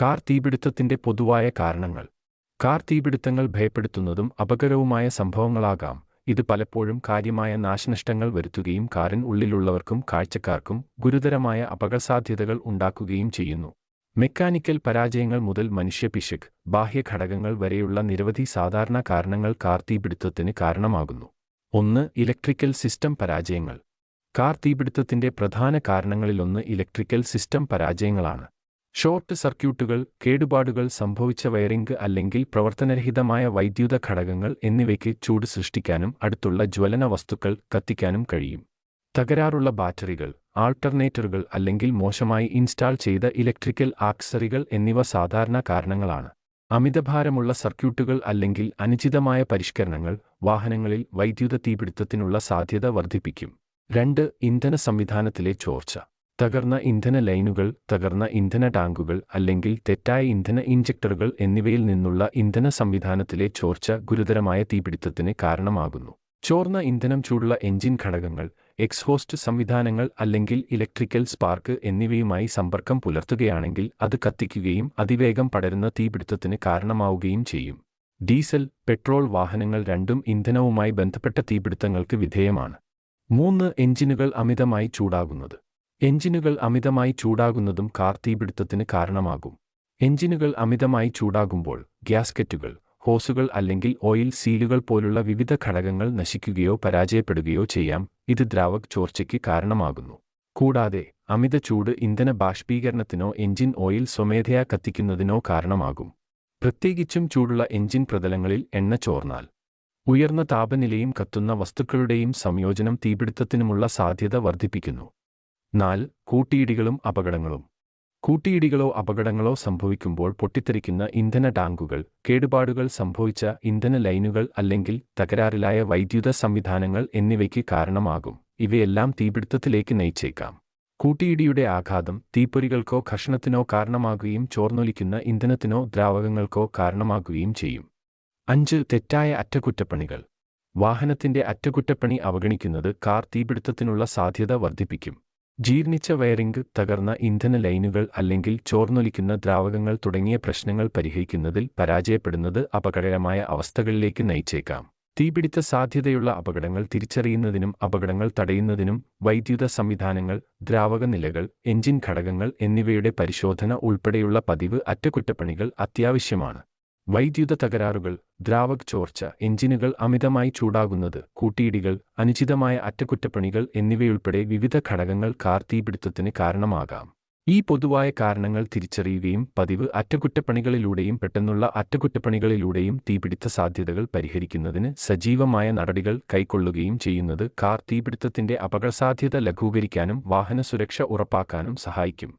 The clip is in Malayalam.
കാർ തീപിടുത്തത്തിന്റെ പൊതുവായ കാരണങ്ങൾ. കാർ തീപിടുത്തങ്ങൾ ഭയപ്പെടുത്തുന്നതും അപകടവുമായ സംഭവങ്ങളാകാം. ഇത് പലപ്പോഴും കാര്യമായ നാശനഷ്ടങ്ങൾ വരുത്തുകയും കാറിൻ ഉള്ളിലുള്ളവർക്കും കാഴ്ചക്കാർക്കും ഗുരുതരമായ അപകടസാധ്യതകൾ ഉണ്ടാക്കുകയും ചെയ്യുന്നു. മെക്കാനിക്കൽ പരാജയങ്ങൾ മുതൽ മനുഷ്യപിശക് ബാഹ്യഘടകങ്ങൾ വരെയുള്ള നിരവധി സാധാരണ കാരണങ്ങൾ കാർ തീപിടുത്തത്തിന് കാരണമാകുന്നു. ഒന്ന് ഇലക്ട്രിക്കൽ സിസ്റ്റം പരാജയങ്ങൾ. കാർ തീപിടുത്തത്തിന്റെ പ്രധാന കാരണങ്ങളിലൊന്ന് ഇലക്ട്രിക്കൽ സിസ്റ്റം പരാജയങ്ങളാണ്. ഷോർട്ട് സർക്യൂട്ടുകൾ കേടുപാടുകൾ സംഭവിച്ച വയറിംഗ് അല്ലെങ്കിൽ പ്രവർത്തനരഹിതമായ വൈദ്യുത ഘടകങ്ങൾ എന്നിവയ്ക്ക് ചൂട് സൃഷ്ടിക്കാനും അടുത്തുള്ള ജ്വലന വസ്തുക്കൾ കത്തിക്കാനും കഴിയും. തകരാറുള്ള ബാറ്ററികൾ ആൾട്ടർനേറ്ററുകൾ അല്ലെങ്കിൽ മോശമായി ഇൻസ്റ്റാൾ ചെയ്ത ഇലക്ട്രിക്കൽ ആക്സറികൾ എന്നിവ സാധാരണ കാരണങ്ങളാണ്. അമിതഭാരമുള്ള സർക്യൂട്ടുകൾ അല്ലെങ്കിൽ അനുചിതമായ പരിഷ്കരണങ്ങൾ വാഹനങ്ങളിൽ വൈദ്യുത തീപിടുത്തത്തിനുള്ള സാധ്യത വർദ്ധിപ്പിക്കും. രണ്ട് ഇന്ധന സംവിധാനത്തിലെ ചോർച്ച. തകർന്ന ഇന്ധന ലൈനുകൾ തകർന്ന ഇന്ധന ടാങ്കുകൾ അല്ലെങ്കിൽ തെറ്റായ ഇന്ധന ഇഞ്ചക്ടറുകൾ എന്നിവയിൽ നിന്നുള്ള ഇന്ധന സംവിധാനത്തിലെ ചോർച്ച ഗുരുതരമായ തീപിടുത്തത്തിന് കാരണമാകുന്നു. ചോർന്ന ഇന്ധനം ചൂടുള്ള എഞ്ചിൻ ഘടകങ്ങൾ എക്സ്ഹോസ്റ്റ് സംവിധാനങ്ങൾ അല്ലെങ്കിൽ ഇലക്ട്രിക്കൽ സ്പാർക്ക് എന്നിവയുമായി സമ്പർക്കം പുലർത്തുകയാണെങ്കിൽ അത് കത്തിക്കുകയും അതിവേഗം പടരുന്ന തീപിടുത്തത്തിന് കാരണമാവുകയും ചെയ്യും. ഡീസൽ പെട്രോൾ വാഹനങ്ങൾ രണ്ടും ഇന്ധനവുമായി ബന്ധപ്പെട്ട തീപിടുത്തങ്ങൾക്ക് വിധേയമാണ്. മൂന്ന് എഞ്ചിനുകൾ അമിതമായി ചൂടാകുന്നത്. എഞ്ചിനുകൾ അമിതമായി ചൂടാകുന്നതും കാർ തീപിടുത്തത്തിന് കാരണമാകും. എഞ്ചിനുകൾ അമിതമായി ചൂടാകുമ്പോൾ ഗ്യാസ്കറ്റുകൾ ഹോസുകൾ അല്ലെങ്കിൽ ഓയിൽ സീലുകൾ പോലുള്ള വിവിധ ഘടകങ്ങൾ നശിക്കുകയോ പരാജയപ്പെടുകയോ ചെയ്യാം. ഇത് ദ്രാവക് ചോർച്ചയ്ക്ക് കാരണമാകുന്നു. കൂടാതെ അമിത ചൂട് ഇന്ധന ബാഷ്പീകരണത്തിനോ എഞ്ചിൻ ഓയിൽ സ്വമേധയാ കത്തിക്കുന്നതിനോ കാരണമാകും. പ്രത്യേകിച്ചും ചൂടുള്ള എഞ്ചിൻ പ്രതലങ്ങളിൽ എണ്ണ ചോർന്നാൽ. ഉയർന്ന താപനിലയും കത്തുന്ന വസ്തുക്കളുടെയും സംയോജനം തീപിടുത്തത്തിനുമുള്ള സാധ്യത വർദ്ധിപ്പിക്കുന്നു. നാല് കൂട്ടിയിടികളും അപകടങ്ങളും. കൂട്ടിയിടികളോ അപകടങ്ങളോ സംഭവിക്കുമ്പോൾ പൊട്ടിത്തെറിക്കുന്ന ഇന്ധന ടാങ്കുകൾ കേടുപാടുകൾ സംഭവിച്ച ഇന്ധന ലൈനുകൾ അല്ലെങ്കിൽ തകരാറിലായ വൈദ്യുത സംവിധാനങ്ങൾ എന്നിവയ്ക്ക് കാരണമാകും. ഇവയെല്ലാം തീപിടുത്തത്തിലേക്ക് നയിച്ചേക്കാം. കൂട്ടിയിടിയുടെ ആഘാതം തീപ്പൊരികൾക്കോ ഘർഷണത്തിനോ കാരണമാകുകയും ചോർന്നൊലിക്കുന്ന ഇന്ധനത്തിനോ ദ്രാവകങ്ങൾക്കോ കാരണമാകുകയും ചെയ്യും. അഞ്ച് തെറ്റായ അറ്റകുറ്റപ്പണികൾ. വാഹനത്തിന്റെ അറ്റകുറ്റപ്പണി അവഗണിക്കുന്നത് കാർ തീപിടുത്തത്തിനുള്ള സാധ്യത വർദ്ധിപ്പിക്കും. ജീർണിച്ച വയറിംഗ് തകർന്ന ഇന്ധന ലൈനുകൾ അല്ലെങ്കിൽ ചോർന്നൊലിക്കുന്ന ദ്രാവകങ്ങൾ തുടങ്ങിയ പ്രശ്നങ്ങൾ പരിഹരിക്കുന്നതിൽ പരാജയപ്പെടുന്നത് അപകടകരമായ അവസ്ഥകളിലേക്ക് നയിച്ചേക്കാം. തീപിടിത്ത സാധ്യതയുള്ള അപകടങ്ങൾ തിരിച്ചറിയുന്നതിനും അപകടങ്ങൾ തടയുന്നതിനും വൈദ്യുത സംവിധാനങ്ങൾ ദ്രാവക നിലകൾ എഞ്ചിൻ ഘടകങ്ങൾ എന്നിവയുടെ പരിശോധന ഉൾപ്പെടെയുള്ള പതിവ് അറ്റകുറ്റപ്പണികൾ അത്യാവശ്യമാണ്. വൈദ്യുത തകരാറുകൾ ദ്രാവക് ചോർച്ച എഞ്ചിനുകൾ അമിതമായി ചൂടാകുന്നത് കൂട്ടിയിടികൾ അനുചിതമായ അറ്റകുറ്റപ്പണികൾ എന്നിവയുൾപ്പെടെ വിവിധ ഘടകങ്ങൾ കാർ തീപിടുത്തത്തിന് കാരണമാകാം. ഈ പൊതുവായ കാരണങ്ങൾ തിരിച്ചറിയുകയും പതിവ് അറ്റകുറ്റപ്പണികളിലൂടെയും പെട്ടെന്നുള്ള അറ്റകുറ്റപ്പണികളിലൂടെയും തീപിടുത്ത സാധ്യതകൾ പരിഹരിക്കുന്നതിന് സജീവമായ നടപടികൾ കൈക്കൊള്ളുകയും ചെയ്യുന്നത് കാർ തീപിടുത്തത്തിന്റെ അപകടസാധ്യത ലഘൂകരിക്കാനും വാഹന സുരക്ഷ ഉറപ്പാക്കാനും സഹായിക്കും.